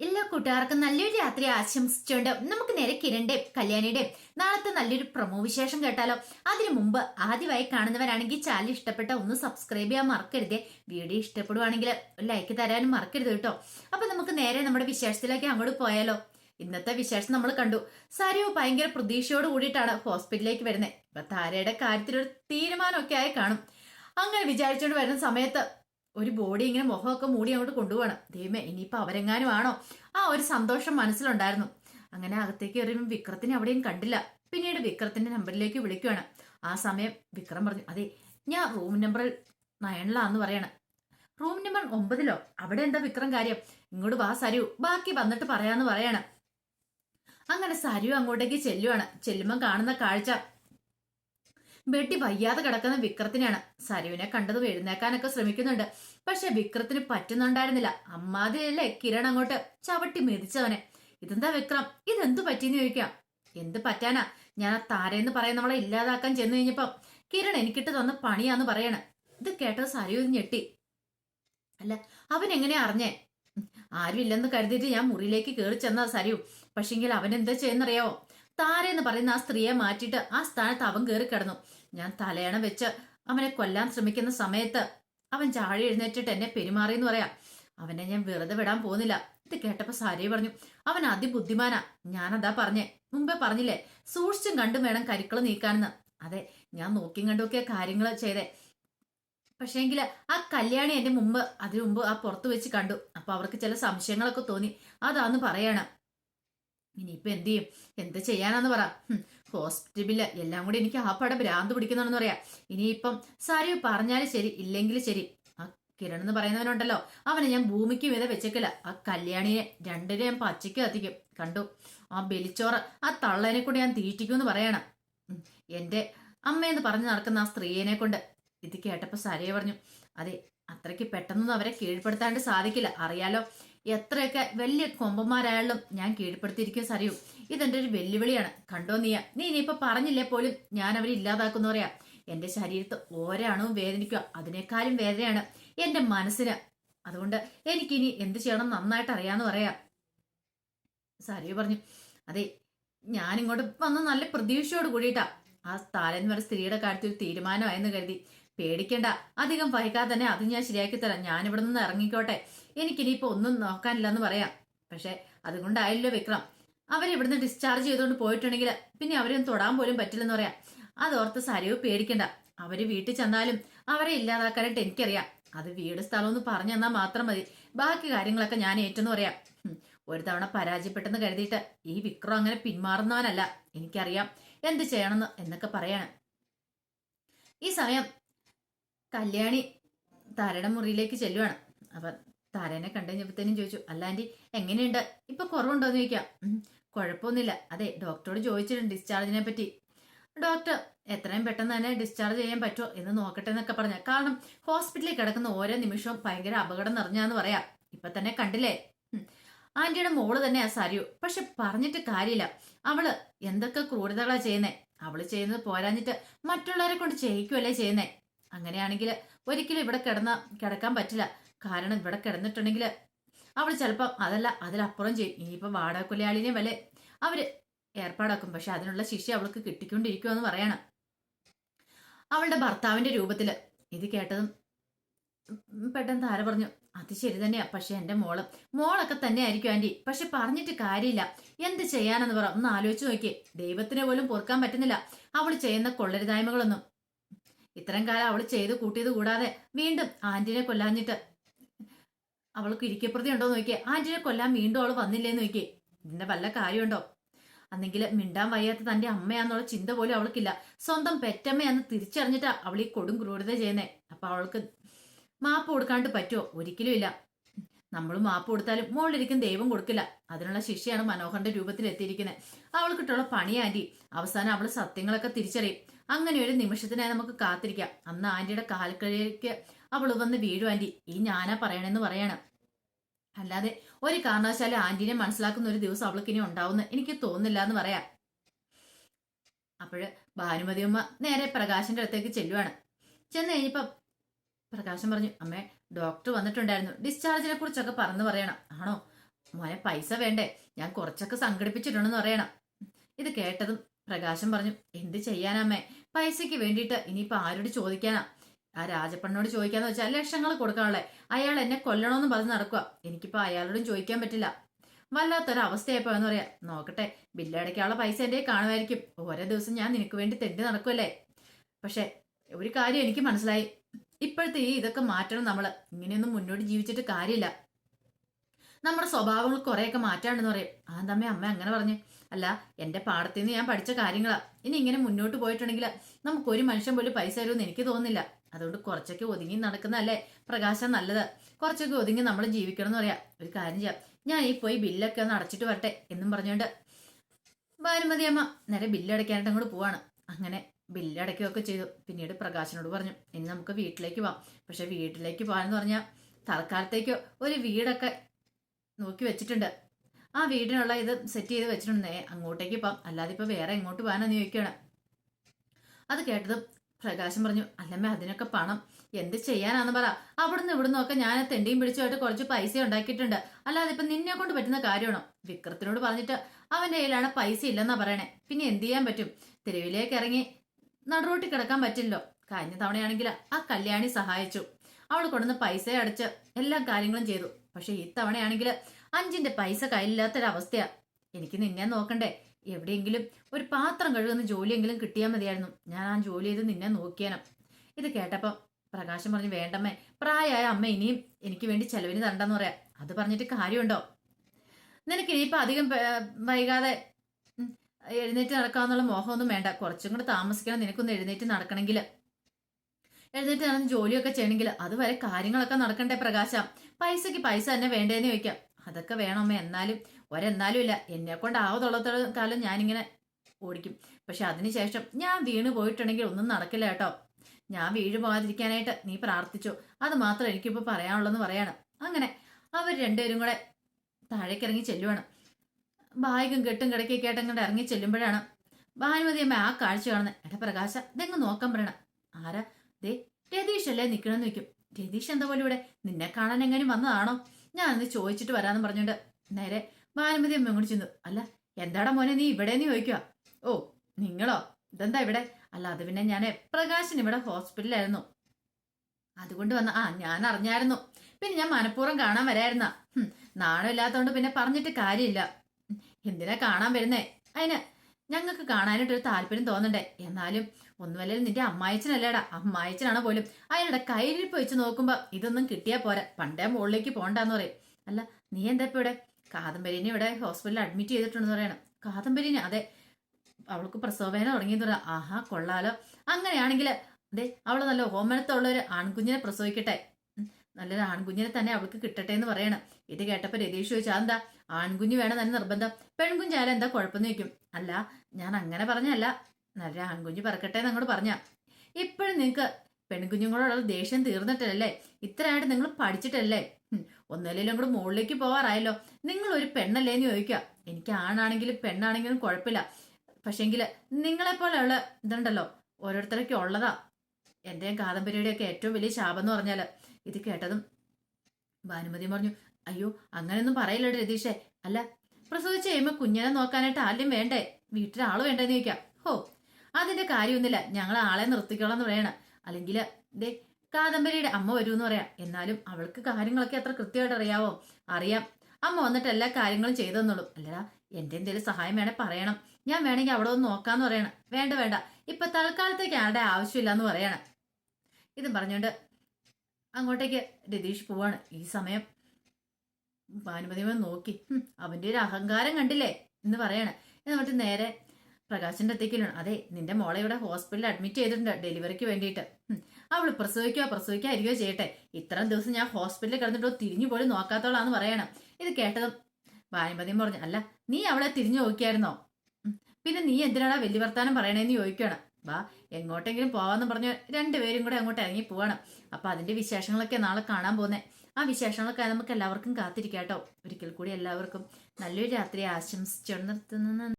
എല്ലാ കൂട്ടുകാർക്കും നല്ലൊരു രാത്രി ആശംസിച്ചുകൊണ്ട് നമുക്ക് നേരെ കിരണ്ടെ കല്യാണിയുടെ നാളത്തെ നല്ലൊരു പ്രൊമോ വിശേഷം കേട്ടാലോ? അതിനു മുമ്പ് ആദ്യമായി കാണുന്നവരാണെങ്കിൽ ചാനൽ ഇഷ്ടപ്പെട്ട ഒന്ന് സബ്സ്ക്രൈബ് ചെയ്യാൻ മറക്കരുത്. വീഡിയോ ഇഷ്ടപ്പെടുവാണെങ്കിൽ ലൈക്ക് തരാനും മറക്കരുത് കേട്ടോ. അപ്പൊ നമുക്ക് നേരെ നമ്മുടെ വിശേഷത്തിലേക്ക് അങ്ങോട്ട് പോയാലോ? ഇന്നത്തെ വിശേഷം നമ്മൾ കണ്ടു. സരിയോ ഭയങ്കര പ്രതീക്ഷയോട് കൂടിയിട്ടാണ് ഹോസ്പിറ്റലിലേക്ക് വരുന്നത് ഇപ്പൊ താരയുടെ കാര്യത്തിലൊരു തീരുമാനമൊക്കെ ആയി കാണും. അങ്ങനെ വിചാരിച്ചുകൊണ്ട് വരുന്ന സമയത്ത് ഒരു ബോഡി ഇങ്ങനെ മുഖമൊക്കെ മൂടി അങ്ങോട്ട് കൊണ്ടുപോകണം. ദൈവമേ ഇനിയിപ്പോൾ അവരെങ്ങാനും ആണോ? ആ ഒരു സന്തോഷം മനസ്സിലുണ്ടായിരുന്നു. അങ്ങനെ അകത്തേക്ക് കയറിയും വിക്രത്തിനെ അവിടെയും കണ്ടില്ല. പിന്നീട് വിക്രത്തിന്റെ നമ്പറിലേക്ക് വിളിക്കുകയാണ് ആ സമയം വിക്രം പറഞ്ഞു അതെ ഞാൻ റൂം നമ്പർ നയനിലാന്ന് പറയണം. റൂം നമ്പർ ഒമ്പതിലോ? അവിടെ എന്താ വിക്രം കാര്യം? ഇങ്ങോട്ട് വാ സരു. ബാക്കി വന്നിട്ട് പറയാന്ന് പറയണം. അങ്ങനെ സരു അങ്ങോട്ടേക്ക് ചെല്ലുവാണ്. ചെല്ലുമ്പോൾ കാണുന്ന കാഴ്ച വെട്ടി വയ്യാതെ കിടക്കുന്ന വിക്രത്തിനെയാണ് സരുവിനെ കണ്ടതും എഴുന്നേക്കാനൊക്കെ ശ്രമിക്കുന്നുണ്ട്. പക്ഷെ വിക്രത്തിന് പറ്റുന്നുണ്ടായിരുന്നില്ല. അമ്മാതിരിയല്ലേ കിരൺ അങ്ങോട്ട് ചവിട്ടി മെതിച്ചവനെ. ഇതെന്താ വിക്രം? ഇതെന്തു പറ്റിയെന്ന് ചോദിക്കാം. എന്ത് പറ്റാനാ? ഞാൻ ആ താരയെന്ന് പറയുന്നവളെ ഇല്ലാതാക്കാൻ ചെന്നു കഴിഞ്ഞപ്പം കിരൺ എനിക്കിട്ട് തന്ന പണിയാന്ന് പറയണേ. ഇത് കേട്ടത് സരു ഞെട്ടി. അല്ല അവൻ എങ്ങനെയാ അറിഞ്ഞേ? ആരും ആരുമില്ലെന്ന് കരുതിയിട്ട് ഞാൻ മുറിയിലേക്ക് കയറി ചെന്നാ സരു. പക്ഷെങ്കിൽ അവൻ എന്താ ചെയ്യുന്നറിയാവോ? താരയെന്ന് പറയുന്ന ആ സ്ത്രീയെ മാറ്റിയിട്ട് ആ സ്ഥാനത്ത് അവൻ കയറി കിടന്നു. ഞാൻ തലയണ വെച്ച് അവനെ കൊല്ലാൻ ശ്രമിക്കുന്ന സമയത്ത് അവൻ ചാഴി എഴുന്നേറ്റിട്ട് എന്നെ പെരുമാറിയെന്ന് പറയാം. അവനെ ഞാൻ വെറുതെ വിടാൻ പോകുന്നില്ല. ഇത് കേട്ടപ്പോ സാരി പറഞ്ഞു അവൻ അതിബുദ്ധിമാനാ. ഞാനതാ പറഞ്ഞേ. മുമ്പേ പറഞ്ഞില്ലേ സൂക്ഷിച്ചും കണ്ടും വേണം കരുക്കൾ നീക്കാനെന്ന്. അതെ ഞാൻ നോക്കിയും കണ്ടുമൊക്കെ കാര്യങ്ങൾ ചെയ്തേ. പക്ഷേങ്കിൽ ആ കല്യാണി എന്റെ മുമ്പ് അതിനു മുമ്പ് ആ പുറത്ത് വെച്ച് കണ്ടു. അപ്പൊ അവർക്ക് ചില സംശയങ്ങളൊക്കെ തോന്നി. അതാന്ന് പറയാണ്. ഇനിയിപ്പൊ എന്ത് ചെയ്യും? എന്ത് ചെയ്യാനാന്ന് പറ. Hospital bill. എല്ലാം കൂടി എനിക്ക് ആ പടം ഭ്രാന്ത് പിടിക്കുന്നുണ്ടെന്ന് പറയാം. ഇനിയിപ്പം സാരി പറഞ്ഞാലും ശരി ഇല്ലെങ്കിൽ ശരി. ആ കിരൺ എന്ന് പറയുന്നവനുണ്ടല്ലോ. അവനെ ഞാൻ ഭൂമിക്ക് മീതെ വെച്ചേക്കില്ല. ആ കല്യാണിയെ രണ്ടിനെ ഞാൻ പച്ചയ്ക്ക് കത്തിക്കും. കണ്ടു? ആ ബലിച്ചോറ് ആ തള്ളനെ കൊണ്ട് ഞാൻ തീറ്റിക്കുമെന്ന് പറയണം. എന്റെ അമ്മയെന്ന് പറഞ്ഞു നടക്കുന്ന ആ സ്ത്രീയെ കൊണ്ട്. ഇത് കേട്ടപ്പോൾ സാരിയെ പറഞ്ഞു അതെ അത്രയ്ക്ക് പെട്ടെന്നൊന്നും അവരെ കീഴ്പ്പെടുത്താണ്ട് സാധിക്കില്ല. അറിയാലോ എത്രയൊക്കെ വലിയ കൊമ്പന്മാരായാലും ഞാൻ കീഴ്പ്പെടുത്തിയിരിക്കും സറിയൂ ഇതെന്റെ ഒരു വെല്ലുവിളിയാണ്. കണ്ടോ നീയ? നീ ഇനിയിപ്പോ പറഞ്ഞില്ലേ പോലും ഞാൻ അവരെ ഇല്ലാതാക്കുന്ന പറയാ. എന്റെ ശരീരത്ത് ഓരോണവും വേദനിക്കുക. അതിനേക്കാളും വേദനയാണ് എന്റെ മനസ്സിന്. അതുകൊണ്ട് എനിക്കിനി എന്ത് ചെയ്യണം നന്നായിട്ട് അറിയാന്ന് പറയാ. സറിയു പറഞ്ഞു അതെ ഞാനിങ്ങോട്ട് വന്ന് നല്ല പ്രതീക്ഷയോട് കൂടിയിട്ടാ. ആ താലെന്ന് പറഞ്ഞ സ്ത്രീയുടെ കാര്യത്തിൽ തീരുമാനമായെന്ന് കരുതി. പേടിക്കണ്ട. അധികം വൈകാതെ തന്നെ അത് ഞാൻ ശരിയാക്കി തരാം. ഞാൻ ഇവിടെ നിന്ന് ഇറങ്ങിക്കോട്ടെ. എനിക്കിനിയിപ്പോ ഒന്നും നോക്കാനില്ലെന്ന് പറയാം. പക്ഷെ അതുകൊണ്ടായില്ലോ വിക്രം. അവരിവിടുന്ന് ഡിസ്ചാർജ് ചെയ്തുകൊണ്ട് പോയിട്ടുണ്ടെങ്കിൽ പിന്നെ അവരൊന്നും തൊടാൻ പോലും പറ്റില്ലെന്ന് പറയാം. അതോർത്ത് സരവ് പേടിക്കണ്ട. അവർ വീട്ടിൽ ചെന്നാലും അവരെ ഇല്ലാതാക്കാനായിട്ട് എനിക്കറിയാം. അത് വീട് സ്ഥലം ഒന്ന് പറഞ്ഞു തന്നാൽ മാത്രം മതി. ബാക്കി കാര്യങ്ങളൊക്കെ ഞാൻ ഏറ്റെന്ന് പറയാം. ഒരു തവണ പരാജയപ്പെട്ടെന്ന് കരുതിയിട്ട് ഈ വിക്രം അങ്ങനെ പിന്മാറുന്നവനല്ല. എനിക്കറിയാം. എന്ത് ചെയ്യണമെന്ന് എന്നൊക്കെ പറയാണ്. ഈ സമയം കല്യാണി താരയുടെ മുറിയിലേക്ക് ചെല്ലുവാണ്. അപ്പൊ താരനെ കണ്ടു കഴിഞ്ഞപ്പോഴത്തേനും ചോദിച്ചു അല്ലാണ്ടി എങ്ങനെയുണ്ട്? ഇപ്പൊ കുറവുണ്ടോന്ന് ചോദിക്കാം. "ഉം, കുഴപ്പമൊന്നുമില്ല. അതെ ഡോക്ടറോട് ചോദിച്ചിട്ടുണ്ട് ഡിസ്ചാർജിനെ പറ്റി. ഡോക്ടർ എത്രയും പെട്ടെന്ന് തന്നെ ഡിസ്ചാർജ് ചെയ്യാൻ പറ്റുമോ എന്ന് നോക്കട്ടെ എന്നൊക്കെ പറഞ്ഞ. കാരണം ഹോസ്പിറ്റലിൽ കിടക്കുന്ന ഓരോ നിമിഷവും ഭയങ്കര അപകടം നിറഞ്ഞാന്ന് പറയാം. ഇപ്പൊ തന്നെ കണ്ടില്ലേ. ആന്റിയുടെ മോൾ ആ സാരിയോ. പക്ഷെ പറഞ്ഞിട്ട് കാര്യമില്ല. അവൾ എന്തൊക്കെ ക്രൂരതകളാ ചെയ്യുന്നേ? അവൾ ചെയ്യുന്നത് പോരാഞ്ഞിട്ട് മറ്റുള്ളവരെ കൊണ്ട് ചെയ്യിക്കുമല്ലേ ചെയ്യുന്നേ? അങ്ങനെയാണെങ്കിൽ ഒരിക്കലും ഇവിടെ കിടന്ന കിടക്കാൻ പറ്റില്ല. കാരണം ഇവിടെ കിടന്നിട്ടുണ്ടെങ്കിൽ അവൾ ചിലപ്പം അതല്ല അതിലപ്പുറം ചെയ്യും. ഇനിയിപ്പോൾ വാടക കൊലയാളിനെ വല്ല അവർ ഏർപ്പാടാക്കും. പക്ഷെ അതിനുള്ള ശിക്ഷ അവൾക്ക് കിട്ടിക്കൊണ്ടിരിക്കുമെന്ന് പറയണം. അവളുടെ ഭർത്താവിന്റെ രൂപത്തിൽ ഇത് കേട്ടതും പെട്ടെന്ന് താര പറഞ്ഞു അത് ശരി തന്നെയാ. പക്ഷെ എന്റെ മോൾ മോളൊക്കെ തന്നെ ആയിരിക്കും ആന്റി. പക്ഷെ പറഞ്ഞിട്ട് കാര്യമില്ല. എന്ത് ചെയ്യാനെന്ന് പറ. ഒന്ന് ആലോചിച്ച് നോക്കിയേ. ദൈവത്തിനെ പോലും പൊറുക്കാൻ പറ്റുന്നില്ല. അവൾ ചെയ്യുന്ന കൊള്ളരുതായ്മകളൊന്നും ഇത്രയും കാലം അവൾ ചെയ്ത് കൂട്ടിയത് കൂടാതെ വീണ്ടും ആന്റിനെ കൊല്ലാഞ്ഞിട്ട്. അവൾക്ക് ഇരിക്കപ്രതി ഉണ്ടോ നോക്കിയേ. ആന്റിനെ കൊല്ലാൻ വീണ്ടും അവൾ വന്നില്ലേ നോക്കിയേ. ഇതിന്റെ വല്ല കാര്യമുണ്ടോ? അന്നെങ്കിൽ മിണ്ടാൻ വയ്യാത്ത തന്റെ അമ്മയാന്നുള്ള ചിന്ത പോലും അവൾക്കില്ല. സ്വന്തം പെറ്റമ്മയാന്ന് തിരിച്ചറിഞ്ഞിട്ടാ അവൾ ഈ കൊടും ക്രൂരത ചെയ്യുന്നേ. അപ്പൊ അവൾക്ക് മാപ്പ് കൊടുക്കാണ്ട് പറ്റുമോ ഒരിക്കലും ഇല്ല. നമ്മൾ മാപ്പ് കൊടുത്താലും മുകളിലിരിക്കും ദൈവം കൊടുക്കില്ല. അതിനുള്ള ശിക്ഷയാണ് മനോഹറിന്റെ രൂപത്തിൽ എത്തിയിരിക്കുന്നത് അവൾക്കിട്ടുള്ള പണി ആന്റി. അവസാനം അവൾ സത്യങ്ങളൊക്കെ തിരിച്ചറിയും. അങ്ങനെ ഒരു നിമിഷത്തിനായി നമുക്ക് കാത്തിരിക്കാം. അന്ന് ആന്റിയുടെ കാൽക്കഴിക്ക് അവൾ വന്ന് വീഴും ആന്റി. ഈ ഞാനാ പറയണെന്ന് പറയാണ്. അല്ലാതെ ഒരു കാരണവശാലും ആന്റിനെ മനസ്സിലാക്കുന്ന ഒരു ദിവസം അവൾക്ക് ഇനി ഉണ്ടാവുന്ന എനിക്ക് തോന്നുന്നില്ല എന്ന് പറയാം. അപ്പോഴ് ഭാനുമതി അമ്മ നേരെ പ്രകാശന്റെ അടുത്തേക്ക് ചെല്ലുവാണ്. ചെന്ന് കഴിഞ്ഞപ്പോ പ്രകാശൻ പറഞ്ഞു അമ്മേ ഡോക്ടർ വന്നിട്ടുണ്ടായിരുന്നു. ഡിസ്ചാർജിനെ കുറിച്ചൊക്കെ പറഞ്ഞു പറയണം. ആണോ? മോനെ പൈസ വേണ്ടേ? ഞാൻ കുറച്ചൊക്കെ സംഘടിപ്പിച്ചിട്ടുണ്ടെന്ന് പറയണം. ഇത് കേട്ടതും പ്രകാശം പറഞ്ഞു എന്ത് ചെയ്യാനമ്മേ പൈസയ്ക്ക് വേണ്ടിയിട്ട് ഇനിയിപ്പോ ആരോട് ചോദിക്കാനാ? ആ രാജപ്പണ്ണോട് ചോദിക്കാന്ന് വെച്ചാൽ ലക്ഷങ്ങൾ കൊടുക്കാനുള്ളേ. അയാൾ എന്നെ കൊല്ലണമെന്ന് പറഞ്ഞ് നടക്കുക എനിക്കിപ്പോ അയാളോടും ചോദിക്കാൻ പറ്റില്ല. വല്ലാത്തൊരു അവസ്ഥയായപ്പോ എന്ന് പറയാ നോക്കട്ടെ ബില്ലടയ്ക്കാനുള്ള പൈസ എന്റെ കാണുമായിരിക്കും. ഓരോ ദിവസം ഞാൻ നിനക്ക് വേണ്ടി തെണ്ടി നടക്കുമല്ലേ പക്ഷെ ഒരു കാര്യം എനിക്ക് മനസ്സിലായി. ഇപ്പോഴത്തെ ഇതൊക്കെ മാറ്റണം നമ്മൾ ഇങ്ങനെയൊന്നും മുന്നോട്ട് ജീവിച്ചിട്ട് കാര്യമില്ല. നമ്മുടെ സ്വഭാവങ്ങൾ കുറെയൊക്കെ മാറ്റാണെന്ന് പറയും. ആ തമ്മ അമ്മ അങ്ങനെ പറഞ്ഞു. അല്ല എന്റെ പാടത്തിൽ നിന്ന് ഞാൻ പഠിച്ച കാര്യങ്ങളാ. ഇനി ഇങ്ങനെ മുന്നോട്ട് പോയിട്ടുണ്ടെങ്കിൽ നമുക്ക് ഒരു മനുഷ്യൻ പോലും പൈസ തരുമെന്ന് എനിക്ക് തോന്നുന്നില്ല. അതുകൊണ്ട് കുറച്ചൊക്കെ ഒതുങ്ങി നടക്കുന്നതല്ലേ പ്രകാശം നല്ലത്. കുറച്ചൊക്കെ ഒതുങ്ങി നമ്മൾ ജീവിക്കണം എന്ന് പറയാം. ഒരു കാര്യം ചെയ്യാം. ഞാൻ ഈ പോയി ബില്ലൊക്കെ ഒന്ന് അടച്ചിട്ട് വരട്ടെ എന്നും പറഞ്ഞുകൊണ്ട് ഭാനുമതി അമ്മ നേരെ ബില്ലടയ്ക്കാനായിട്ട് അങ്ങോട്ട് പോവാണ്. അങ്ങനെ ബില്ലടയ്ക്കുകയൊക്കെ ചെയ്തു. പിന്നീട് പ്രകാശനോട് പറഞ്ഞു ഇനി നമുക്ക് വീട്ടിലേക്ക് പോവാം. പക്ഷെ വീട്ടിലേക്ക് പോകാമെന്ന് പറഞ്ഞാൽ തൽക്കാലത്തേക്ക് ഒരു വീടൊക്കെ നോക്കി വെച്ചിട്ടുണ്ട്. ആ വീടിനുള്ള ഇത് സെറ്റ് ചെയ്ത് വെച്ചിട്ടുണ്ടേ. അങ്ങോട്ടേക്ക് പോവാം. അല്ലാതെ ഇപ്പോൾ വേറെ എങ്ങോട്ട് പോകാനെന്ന് ചോദിക്കുകയാണ്. അത് കേട്ടതും പ്രകാശം പറഞ്ഞു അല്ലമ്മേ അതിനൊക്കെ പണം. എന്ത് ചെയ്യാനാന്ന് പറ. അവിടുന്ന് ഇവിടുന്ന് ഒക്കെ ഞാൻ തെണ്ടിയും പിടിച്ചുമായിട്ട് കുറച്ച് പൈസ ഉണ്ടാക്കിയിട്ടുണ്ട്. അല്ലാതെ ഇപ്പം നിന്നെ കൊണ്ട് പറ്റുന്ന കാര്യമാണോ? വിക്രത്തിനോട് പറഞ്ഞിട്ട് അവന്റെ കയ്യിലാണ് പൈസ ഇല്ലെന്നാ പറയണേ. പിന്നെ എന്ത് ചെയ്യാൻ പറ്റും? തെരുവിലേക്ക് ഇറങ്ങി നടുറോട്ടിൽ കിടക്കാൻ പറ്റില്ലല്ലോ. കഴിഞ്ഞ തവണയാണെങ്കിൽ ആ കല്യാണി സഹായിച്ചു. അവൾ കൊണ്ടുവന്ന് പൈസ അടച്ച് എല്ലാ കാര്യങ്ങളും ചെയ്തു. പക്ഷെ ഈ തവണയാണെങ്കിൽ അഞ്ചിന്റെ പൈസ കയ്യിലില്ലാത്തൊരവസ്ഥയാ. എനിക്ക് നിന്നെ നോക്കണ്ടേ. എവിടെയെങ്കിലും ഒരു പാത്രം കഴുകുന്ന ജോലിയെങ്കിലും കിട്ടിയാൽ മതിയായിരുന്നു. ഞാൻ ആ ജോലി ചെയ്ത് നിന്നെ നോക്കിയാനും. ഇത് കേട്ടപ്പം പ്രകാശം പറഞ്ഞു വേണ്ടമ്മേ പ്രായമായ അമ്മ ഇനിയും എനിക്ക് വേണ്ടി ചെലവിന് തണ്ടെന്ന് പറയാം. അത് പറഞ്ഞിട്ട് കാര്യമുണ്ടോ? നിനക്ക് ഇനിയിപ്പോ അധികം വൈകാതെ എഴുന്നേറ്റ് നടക്കാന്നുള്ള മോഹമൊന്നും വേണ്ട. കുറച്ചും കൂടെ താമസിക്കണം. നിനക്കൊന്ന് എഴുന്നേറ്റ് നടക്കണമെങ്കിൽ എഴുന്നേറ്റ് നടന്ന് ജോലിയൊക്കെ ചെയ്യണമെങ്കിൽ അതുവരെ കാര്യങ്ങളൊക്കെ നടക്കണ്ടേ പ്രകാശ. പൈസക്ക് പൈസ തന്നെ വേണ്ടേന്ന് ചോദിക്കാം. അതൊക്കെ വേണമേ എന്നാലും ഒരെന്നാലും ഇല്ല. എന്നെ കൊണ്ട് ആവതുള്ളത്തോളം കാലം ഞാനിങ്ങനെ ഓടിക്കും. പക്ഷെ അതിനുശേഷം ഞാൻ വീണ് പോയിട്ടുണ്ടെങ്കിൽ ഒന്നും നടക്കില്ല കേട്ടോ. ഞാൻ വീഴു പോകാതിരിക്കാനായിട്ട് നീ പ്രാർത്ഥിച്ചു. അത് മാത്രം എനിക്കിപ്പോൾ പറയാനുള്ളതെന്ന് പറയാണ്. അങ്ങനെ അവർ രണ്ടുപേരും കൂടെ താഴേക്കിറങ്ങി ചെല്ലുവാണ്. ബാഗും കെട്ടും കിടക്കി ആയിട്ട് അങ്ങോട്ട് ഇറങ്ങി ചെല്ലുമ്പോഴാണ് ഭാനുമതി അമ്മ ആ കാഴ്ച കാണുന്നത്. എടാ പ്രകാശ ഇതെങ്ങ് നോക്കാൻ പറയണം? ആരാ? ദേ രതീഷ് അല്ലേ നിൽക്കണമെന്ന് വെക്കും രതീഷ് എന്താ പോലെ ഇവിടെ? നിന്നെ കാണാൻ എങ്ങനെയും വന്നതാണോ? ഞാൻ അന്ന് ചോദിച്ചിട്ട് വരാമെന്ന് പറഞ്ഞുകൊണ്ട് നേരെ ഭാനുമതി അമ്മ ഇങ്ങോട്ട് ചെന്നു. അല്ല എന്താടാ മോനെ നീ ഇവിടെ നീ ചോദിക്കുക ഓ നിങ്ങളോ? ഇതെന്താ ഇവിടെ? അല്ല അത് പിന്നെ ഞാൻ പ്രകാശൻ ഇവിടെ ഹോസ്പിറ്റലായിരുന്നു അതുകൊണ്ട് വന്ന ആ ഞാൻ അറിഞ്ഞായിരുന്നു. പിന്നെ ഞാൻ മനഃപൂർവം കാണാൻ വരായിരുന്ന. നാണമില്ലാത്തതുകൊണ്ട് പിന്നെ പറഞ്ഞിട്ട് കാര്യമില്ല. എന്തിനാ കാണാൻ വരുന്നേ? അതിന് ഞങ്ങൾക്ക് കാണാനായിട്ടൊരു താല്പര്യം തോന്നണ്ടേ? എന്നാലും ഒന്നുമല്ലേ നിന്റെ അമ്മായച്ചനല്ലേടാ അമ്മായച്ചനാണ് പോലും അയാളുടെ കയ്യിലിരിപ്പ് വെച്ച് നോക്കുമ്പോ ഇതൊന്നും കിട്ടിയാ പോരാ. പണ്ടേ മുകളിലേക്ക് പോണ്ടാന്ന് പറയും. അല്ല നീ എന്താ ഇപ്പൊ ഇവിടെ? കാദംബരിനെ ഇവിടെ ഹോസ്പിറ്റലിൽ അഡ്മിറ്റ് ചെയ്തിട്ടുണ്ടെന്ന് പറയണം. കാദംബരിനെ അതെ അവൾക്ക് പ്രസവവേദന തുടങ്ങിയെന്ന് പറയാം ആഹാ കൊള്ളാലോ. അങ്ങനെയാണെങ്കിൽ അതെ അവൾ നല്ല ഓമനത്തുള്ള ഒരു ആൺകുഞ്ഞിനെ പ്രസവിക്കട്ടെ. നല്ലൊരു ആൺകുഞ്ഞിനെ തന്നെ അവൾക്ക് കിട്ടട്ടെ എന്ന് പറയണം. ഇത് കേട്ടപ്പോ രതീഷ് ചോദിച്ചാൽ എന്താ ആൺകുഞ്ഞ് വേണം തന്നെ നിർബന്ധം. പെൺകുഞ്ഞായാലും എന്താ കുഴപ്പമെന്ന് ചോദിക്കും. അല്ല ഞാൻ അങ്ങനെ പറഞ്ഞല്ല നല്ലൊരു ആൺകുഞ്ഞ് പറക്കട്ടെ എന്ന് അങ്ങോട്ട് പറഞ്ഞ ഇപ്പോഴും നിങ്ങൾക്ക് പെൺകുഞ്ഞുങ്ങളോടുള്ള ദേഷ്യം തീർന്നിട്ടല്ലേ? ഇത്രയായിട്ട് നിങ്ങൾ പഠിച്ചിട്ടല്ലേ? ഒന്നല്ലേലും കൂടെ മുകളിലേക്ക് പോവാറായല്ലോ. നിങ്ങൾ ഒരു പെണ്ണല്ലേ എന്ന് ചോദിക്കുക. എനിക്ക് ആണാണെങ്കിലും പെണ്ണാണെങ്കിലും കുഴപ്പമില്ല. പക്ഷേങ്കിൽ നിങ്ങളെപ്പോലെയുള്ള ഇതുണ്ടല്ലോ ഓരോരുത്തരൊക്കെ ഉള്ളതാ. എന്റെയും കാദംബരിയുടെയൊക്കെ ഏറ്റവും വലിയ ശാപം എന്ന് പറഞ്ഞാൽ ഇത് കേട്ടതും ഭാനുമതി പറഞ്ഞു അയ്യോ അങ്ങനെയൊന്നും പറയില്ല രതീഷേ. അല്ല പ്രസവിച്ച് കഴിയുമ്പോൾ കുഞ്ഞിനെ നോക്കാനായിട്ട് ആദ്യം വേണ്ടേ? വീട്ടിൽ ആൾ വേണ്ടെന്ന് ചോദിക്കാം. ഹോ അതിന്റെ കാര്യമൊന്നുമില്ല. ഞങ്ങൾ ആളെ നിർത്തിക്കോളാം എന്ന് പറയണം. അല്ലെങ്കിൽ ദേ കാദംബരിയുടെ അമ്മ വരുമെന്ന് പറയാം. എന്നാലും അവൾക്ക് കാര്യങ്ങളൊക്കെ അത്ര കൃത്യമായിട്ട് അറിയാവോ? അറിയാം. അമ്മ വന്നിട്ട് എല്ലാ കാര്യങ്ങളും ചെയ്തെന്നുള്ളൂ അല്ലടാ എന്റെ എന്തെങ്കിലും സഹായം വേണേ പറയണം. ഞാൻ വേണമെങ്കിൽ അവിടെ ഒന്ന് നോക്കാന്ന് പറയണം. വേണ്ട വേണ്ട. ഇപ്പൊ തൽക്കാലത്തേക്ക് ആരുടെ ആവശ്യമില്ല എന്ന് പറയണം. ഇതും പറഞ്ഞുകൊണ്ട് അങ്ങോട്ടേക്ക് രതീഷ് പോവാണ്. ഈ സമയം ഭാനുമതിമ നോക്കി. "ഹും, അവന്റെ ഒരു അഹങ്കാരം കണ്ടില്ലേ എന്ന് പറയാണ്. എന്നിട്ട് നേരെ പ്രകാശിന്റെ അത്തേക്കിലാണ് അതെ നിന്റെ മോളെ ഇവിടെ ഹോസ്പിറ്റലിൽ അഡ്മിറ്റ് ചെയ്തിട്ടുണ്ട് ഡെലിവറിക്ക് വേണ്ടിയിട്ട്. അവൾ പ്രസവിക്കുക പ്രസവിക്കാതിരിക്കുകയോ ചെയ്യട്ടെ. ഇത്രയും ദിവസം ഞാൻ ഹോസ്പിറ്റലിൽ കിടന്നിട്ടോ തിരിഞ്ഞു പോലും നോക്കാത്തോളാന്ന് പറയണം. ഇത് കേട്ടതും ഭാനുമതിയും പറഞ്ഞു അല്ല നീ അവളെ തിരിഞ്ഞു നോക്കിയായിരുന്നോ? പിന്നെ നീ എന്തിനാടാ വലിയ വർത്താനം പറയണേന്ന് ചോദിക്കുകയാണ് വാ എങ്ങോട്ടെങ്കിലും പോവാന്ന് പറഞ്ഞ് രണ്ടുപേരും കൂടെ അങ്ങോട്ട് ഇറങ്ങി പോവാണ്. അപ്പൊ അതിന്റെ വിശേഷങ്ങളൊക്കെ നാളെ കാണാൻ പോകുന്നേ ആ വിശേഷങ്ങളൊക്കെ നമുക്ക് എല്ലാവർക്കും കാത്തിരിക്കാട്ടോ. ഒരിക്കൽ കൂടി എല്ലാവർക്കും നല്ലൊരു രാത്രി ആശംസിച്ചു നിർത്തുന്ന.